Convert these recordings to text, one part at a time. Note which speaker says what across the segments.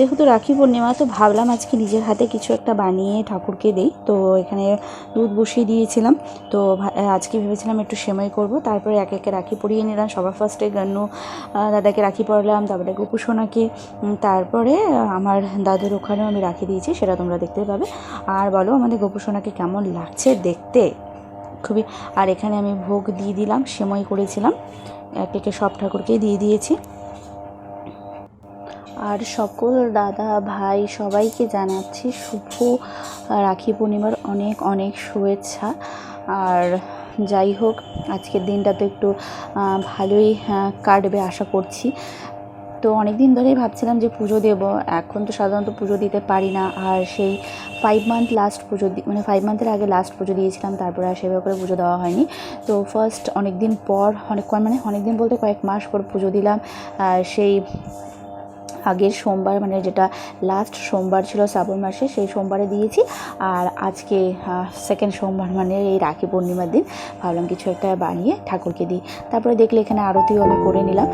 Speaker 1: যেহেতু রাখি পূর্ণিমা, তো ভাবলাম আজকে নিজের হাতে কিছু একটা বানিয়ে ঠাকুরকে দিই। তো এখানে দুধ বসিয়ে দিয়েছিলাম। তো আজকে ভেবেছিলাম একটু সেমাই করব। তারপরে একে একে রাখি পরিয়ে নিলাম। সবার ফার্স্টে গান্নু দাদাকে রাখি পরালাম, তারপরে গোপু সোনাকে। তারপরে আমার দাদুর ওখানেও আমি রাখি দিয়েছি, সেটা তোমরা দেখতে পাবে। আর বলো, আমাদের গোপু সোনাকে কেমন লাগছে দেখতে? খুবই, আর এখানে আমি ভোগ দিয়ে দিলাম, সেমাই করেছিলাম। এক একে সব ঠাকুরকেই দিয়ে দিয়েছি। আর সকল দাদা ভাই সবাইকে জানাচ্ছি শুভ রাখি পূর্ণিমার অনেক অনেক শুভেচ্ছা। আর যাই হোক, আজকের দিনটা তো একটু ভালোই কাটবে আশা করছি। তো অনেক দিন ধরেই ভাবছিলাম যে পুজো দেব, এখন তো সাধারণত পুজো দিতে পারি না। আর সেই ফাইভ মান্থ লাস্ট পুজো মানে ফাইভ মান্থের আগে লাস্ট পুজো দিয়েছিলাম, তারপরে আর সেভাবে করে পুজো দেওয়া হয়নি। তো ফার্স্ট অনেক দিন পর, অনেক মানে অনেক দিন বলতে কয়েক মাস পর পুজো দিলাম। সেই আগের সোমবার মানে যেটা লাস্ট সোমবার ছিল শ্রাবণ মাসে, সেই সোমবারে দিয়েছি। আর আজকে সেকেন্ড সোমবার মানে এই রাখি পূর্ণিমার দিন, ভাবলাম কিছু একটা বানিয়ে ঠাকুরকে দিই। তারপরে দেখলে এখানে আরতিও আমি করে নিলাম।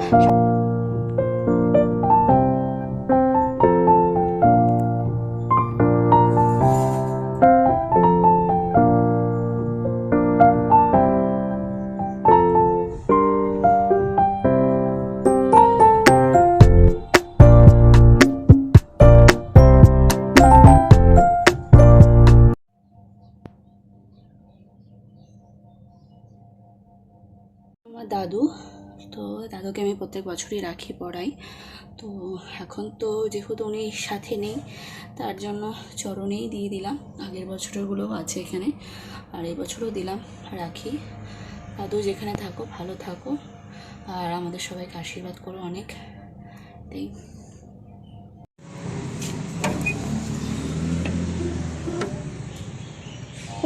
Speaker 1: আমার দাদু। তো দাদুকে আমি প্রত্যেক বছরই রাখি পড়াই। তো এখন তো যেহেতু উনি সাথে নেই, তার জন্য চরণেই দিয়ে দিলাম। আগের বছরগুলোও আছে এখানে, আর এই বছরও দিলাম, রাখি। দাদু যেখানে থাকো, ভালো থাকো। আর আমাদের সবাইকে আশীর্বাদ করো অনেক। তাই।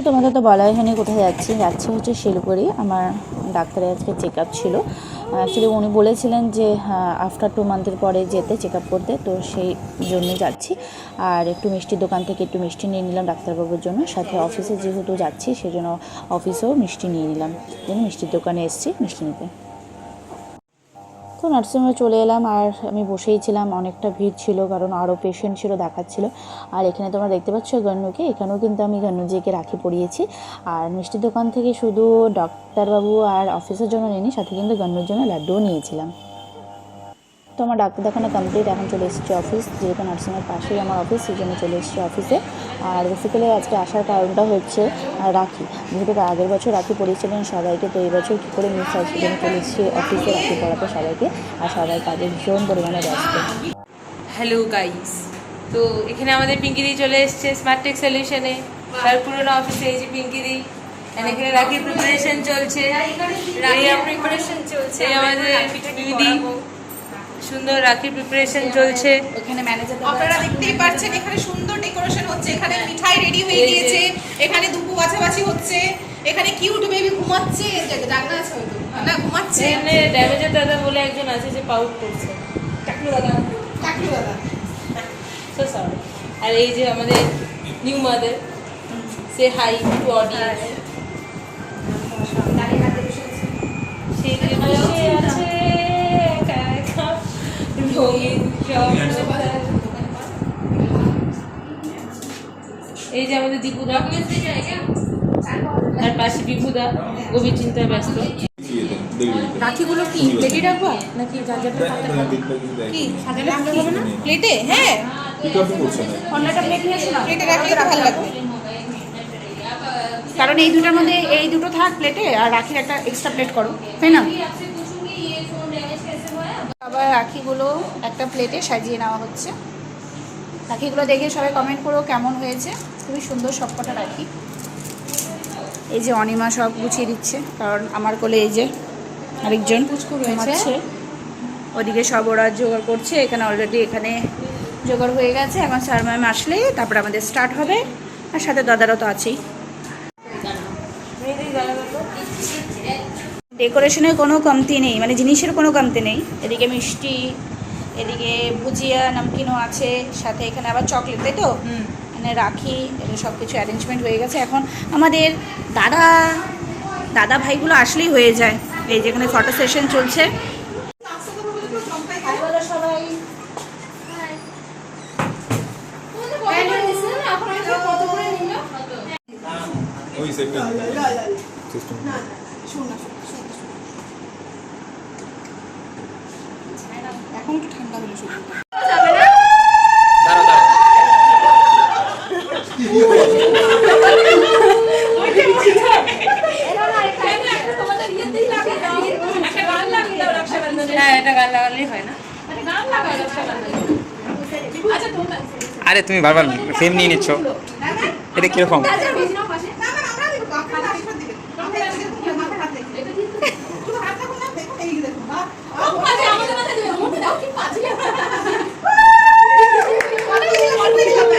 Speaker 1: তো তোমাদের তো বলাই হয়নি কোথায় যাচ্ছি। যাচ্ছি হচ্ছে শিলপুরি আমার ডাক্তারের আজকে চেক আপ ছিল। অ্যাকচুয়ালি উনি বলেছিলেন যে আফটার টু মান্থের পরে যেতে চেক আপ করতে। তো সেই জন্যই যাচ্ছি। আর একটু মিষ্টির দোকান থেকে একটু মিষ্টি নিয়ে নিলাম ডাক্তারবাবুর জন্য। সাথে অফিসে যেহেতু যাচ্ছি, সেজন্য অফিসেও মিষ্টি নিয়ে নিলাম। যেন মিষ্টির দোকানে এসছি, মিষ্টি নিতে। তো নার্সিংহোমে চলে এলাম আর আমি বসেই ছিলাম, অনেকটা ভিড় ছিল কারণ আরও পেশেন্ট ছিল, দেখাচ্ছিল। আর এখানে তোমরা দেখতে পাচ্ছ গন্নুকে এখানেও কিন্তু আমি গন্নুজিকে রাখি পড়িয়েছি আর মিষ্টির দোকান থেকে শুধু ডক্টরবাবু আর অফিসের জন্য নিইনি, সাথে কিন্তু গন্নুর জন্য লাড্ডুও নিয়েছিলাম। তো আমার ডাক্তার দেখানো কমপ্লিট এখন চলে এসেছি অফিস যেহেতু নার্সিংয়ের পাশেই আমার অফিস সেই জন্য চলে এসেছি অফিসে আর বেসিক্যালি আজকে আসার কারণটা হচ্ছে রাখি। যেহেতু আগের বছর রাখি পড়িয়েছিলেন সবাইকে তো এই বছর কী করে মিস হয় সেজন্য চলে এসেছি অফিসে রাখি পড়াতে সবাইকে আর সবাই কাজে ভীষণ পরিমাণে ব্যস্ত।
Speaker 2: হ্যালো গাইস তো এখানে আমাদের পিঙ্কিদি চলে এসেছে স্মার্ট টেক সলিউশনে তার পুরোনো অফিসে এই যে পিঙ্কিদি। এখানে রাখির প্রিপারেশন চলছে। রাখির প্রিপারেশন চলছে। আমাদের দিদি সুন্দর রাখির প্রিপারেশন চলছে।
Speaker 1: ওখানে ম্যানেজার
Speaker 3: আপনারা দেখতেই পাচ্ছেন এখানে সুন্দর ডেকোরেশন হচ্ছে এখানে মিঠাই রেডি হয়ে গিয়েছে এখানে দুপু বাছাবাছি হচ্ছে এখানে কিউট বেবি ঘুমাচ্ছে জাগনা আছে হয়তো না ঘুমাচ্ছে।
Speaker 2: এখানে ড্যামেজের দাদা বলে একজন আছে যে পাউট করছে।
Speaker 3: টাকলু দাদা। টাকলু দাদা।
Speaker 2: সো সরি আর এই যে আমাদের new mother say hi to audience say যে আছে একা একা রঙিন সব এই যে আমাদের দীপুদা আর পাশে বিভুদা গভীর চিন্তায় ব্যস্ত।
Speaker 3: রাখিগুলো কি? প্লেটে রাখব? নাকি যার যার কি? সাজালে ভালো হবে না? প্লেটে হ্যাঁ।
Speaker 1: অন্যটা প্লেট নিয়ে এসো না।
Speaker 3: প্লেটে রাখলে ভালো লাগবে।
Speaker 1: কারণ এই দুটোর মধ্যে এই দুটো থাক প্লেটে আর রাখির একটা এক্সট্রা প্লেট করো। তাই না? আবার রাখিগুলো একটা প্লেটে সাজিয়ে নেওয়া হচ্ছে। রাখিগুলো দেখে সবাই কমেন্ট করো কেমন হয়েছে। খুবই সুন্দর সবকটা রাখি। এই যে অনিমা সব গুছিয়ে দিচ্ছে কারণ আমার কোলে এই যে আরেকজন ঘুমাচ্ছে। ওদিকে সব ওরা জোগাড় করছে এখানে অলরেডি এখানে জোগাড় হয়ে গেছে। এখন স্যার ম্যাম আসলে তারপরে আমাদের স্টার্ট হবে। আর সাথে দাদারও তো আছেই। ডেকোরেশনের কোনো কমতি নেই মানে জিনিসের কোনো কমতি নেই এদিকে মিষ্টি এদিকে ভুজিয়া নামকিনও আছে সাথে এখানে আবার চকলেট তাই তো এখানে রাখি সব কিছু অ্যারেঞ্জমেন্ট হয়ে গেছে এখন আমাদের দাদা দাদা ভাইগুলো আসলেই হয়ে যায় এই যেখানে ফটো সেশন চলছে
Speaker 4: না
Speaker 1: এখন একটু ঠান্ডা হলো
Speaker 5: দাঁড়াও
Speaker 3: হ্যাঁ এটা গান লাগালেই হয় না।
Speaker 5: আরে তুমি বারবার ফ্রেম নিয়ে নিচ্ছ। এটা কীরকম
Speaker 3: ভাই মানুষ বাধা যাবে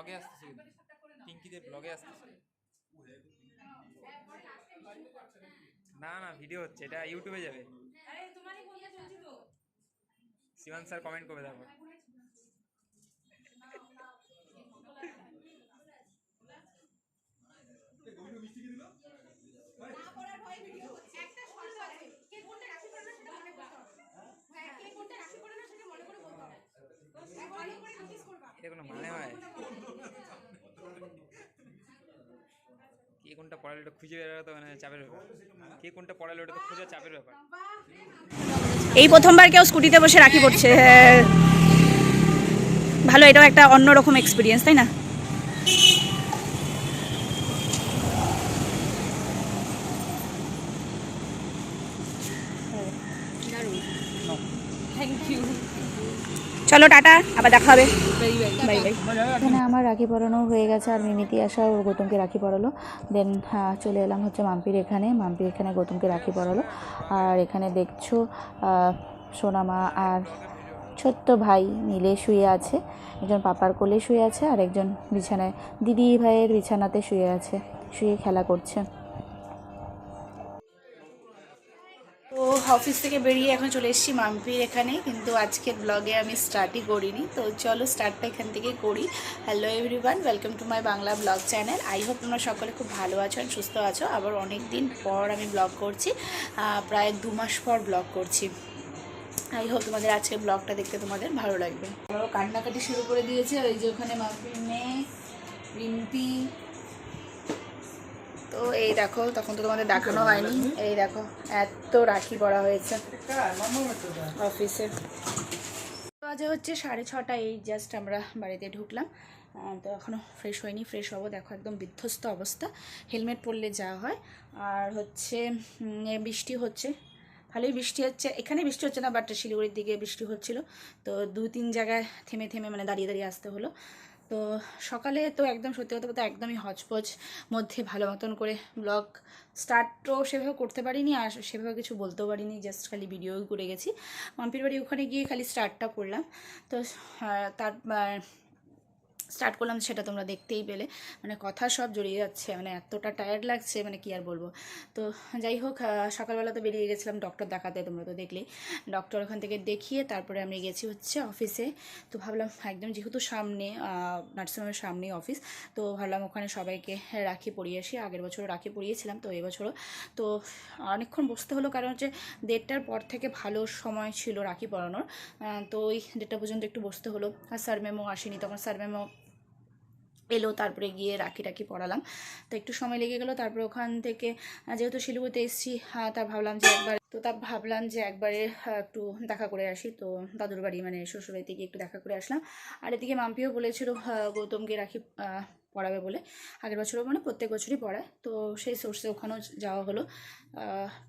Speaker 5: ব্লগে আসতেছে পিঙ্কিদের ব্লগে আসতেছে না না ভিডিও হচ্ছে এটা ইউটিউবে যাবে শিবান স্যার কমেন্ট করবে তারপর এটা কোনো মানে হয়। কে কোনটা পড়ালো ওটা খুঁজে বের তো মানে চাপের ব্যাপার। কে কোনটা পড়ালো ওটা তো খোঁজা চাপের ব্যাপার।
Speaker 1: এই প্রথমবার কেউ স্কুটিতে বসে রাখি পড়ছে হ্যাঁ। ভালো এটাও একটা অন্যরকম এক্সপিরিয়েন্স তাই না? চলো টাটা আবার দেখা হবে। Bye bye.
Speaker 6: এখানে আমার
Speaker 5: রাখি পরানো হয়ে গেছে আর মিমিতি আসা ও গৌতমকে রাখি পরালো। দেন চলে এলাম হচ্ছে মাম্পির এখানে। মাম্পির এখানে গৌতমকে রাখি পরালো। আর এখানে দেখছ সোনামা আর ছোট্ট ভাই মিলে শুয়ে আছে। একজন পাপার কোলে শুয়ে আছে আর একজন বিছানায় দিদি ভাইয়ের বিছানাতে শুয়ে আছে শুয়ে খেলা করছে।
Speaker 1: তো অফিস থেকে বেরিয়ে এখন চলে এসেছি মাম্পির এখানে, কিন্তু আজকের ব্লগে আমি স্টার্টই করিনি। তো চলো স্টার্টটা এখান থেকে করি। Hello everyone welcome to my Bangla vlog channel I hope তোমরা সকলে খুব ভালো আছো আর সুস্থ আছো। আবার অনেক দিন পর আমি ব্লগ করছি প্রায় দু মাস পর ব্লগ করছি। আই হোপ তোমাদের আজকের ব্লগটা দেখতে তোমাদের ভালো লাগবে। কান্নাকাটি শুরু করে দিয়েছে। ওই যে ওখানে মাম্পির মেয়ে, রিম্পি তো এই দেখো, তখন তো তোমাদের দেখানো হয়নি। এই দেখো, এত রাখি পড়া হয়েছে অফিসে। বাজে হচ্ছে সাড়ে ছটা, এই জাস্ট আমরা বাড়িতে ঢুকলাম। তো এখনও ফ্রেশ হয়নি ফ্রেশ হব। দেখো একদম বিধ্বস্ত অবস্থা। হেলমেট পরলে যা হয়। আর হচ্ছে বৃষ্টি হচ্ছে। ভালোই বৃষ্টি হচ্ছে। এখানে বৃষ্টি হচ্ছে না বাট শিলিগুড়ির দিকে বৃষ্টি হচ্ছিল। তো দু তিন জায়গায় থেমে থেমে মানে দাঁড়িয়ে দাঁড়িয়ে আসতে হলো। তো সকালে তো একদম সত্যি কথা বলতে একদমই হজপজ মধ্যে ভালো মতন করে ব্লগ স্টার্টও সেভাবে করতে পারিনি আর সেভাবে কিছু বলতেও পারিনি জাস্ট খালি ভিডিওই করে গেছি। মাম্পির বাড়ি ওখানে গিয়ে খালি স্টার্টটা করলাম। তো তার স্টার্ট করলাম সেটা তোমরা দেখতেই পেলে। মানে কথা সব জড়িয়ে যাচ্ছে মানে এতটা টায়ার্ড লাগছে মানে কি আর বলব। তো যাই হোক সকালবেলা তো বেরিয়ে গেছিলাম ডক্টর দেখাতে তোমরা তো দেখলেই ডক্টর ওখান থেকে দেখিয়ে তারপরে আমি গেছি হচ্ছে অফিসে তো ভাবলাম একদম যেহেতু সামনে নার্সিংহোমের সামনেই অফিস তো ভাবলাম ওখানে সবাইকে রাখি পরিয়ে আসি। আগের বছরও রাখি পরিয়েছিলাম তো এবছরও তো অনেকক্ষণ বসতে হলো কারণ হচ্ছে দেড়টার পর থেকে ভালো সময় ছিল রাখি পরানোর। আহ, তো ওই দেড়টা পর্যন্ত একটু বসতে হলো। আর স্যার ম্যামও আসেনি তখন স্যার ম্যামও এলো, তারপরে গিয়ে রাখি টাকি পড়ালাম। তো একটু সময় লেগে গেলো, তারপরে ওখান থেকে যেহেতু শিলিগুড়িতে এসেছি তা ভাবলাম যে একবার, তো তা ভাবলাম যে একবারে একটু দেখা করে আসি। তো দাদুর বাড়ি মানে শ্বশুরবাড়িতে গিয়ে একটু দেখা করে আসলাম। আর এদিকে মাম্পিও বলেছিল গৌতমকে রাখি পড়াবে বলে। আগের বছরও মানে প্রত্যেক বছরই পড়ায়। তো সেই সোর্সে ওখানেও যাওয়া হলো।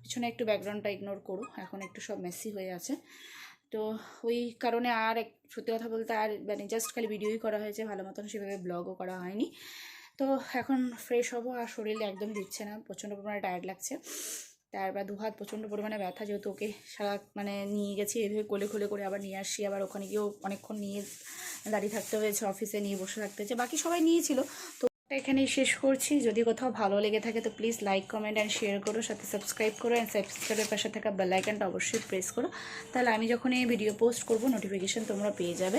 Speaker 1: পিছনে একটু ব্যাকগ্রাউন্ডটা ইগনোর করো এখন একটু সব মেসি হয়ে আছে। তো ওই কারণে আর এক- সত্যি কথা বলতে আর মানে জাস্ট খালি ভিডিওই করা হয়েছে, ভালো মতন সেভাবে ব্লগও করা হয়নি। তো এখন ফ্রেশ হব আর শরীর একদম দিচ্ছে না, প্রচণ্ড পরিমাণে টায়ার্ড লাগছে। তারপর দু হাত প্রচণ্ড পরিমাণে ব্যথা, যেহেতু ওকে সারা মানে নিয়ে গেছি, এভাবে কোলে কোলে করে আবার নিয়ে আসছি, আবার ওখানে গিয়েও অনেকক্ষণ নিয়ে দাঁড়িয়ে থাকতে হয়েছে অফিসে নিয়ে বসে থাকতে হয়েছে, বাকি সবাই নিয়েছিল। তো এখানেই শেষ করছি। যদি কোথাও ভালো লেগে থাকে তো please like comment and share করো, সাথে সাবস্ক্রাইব করো অ্যান্ড সাবস্ক্রাইবের পাশে থাকা বেলাইকনটা অবশ্যই প্রেস করো। তাহলে আমি যখন এই ভিডিও পোস্ট করব নোটিফিকেশান তোমরা পেয়ে যাবে।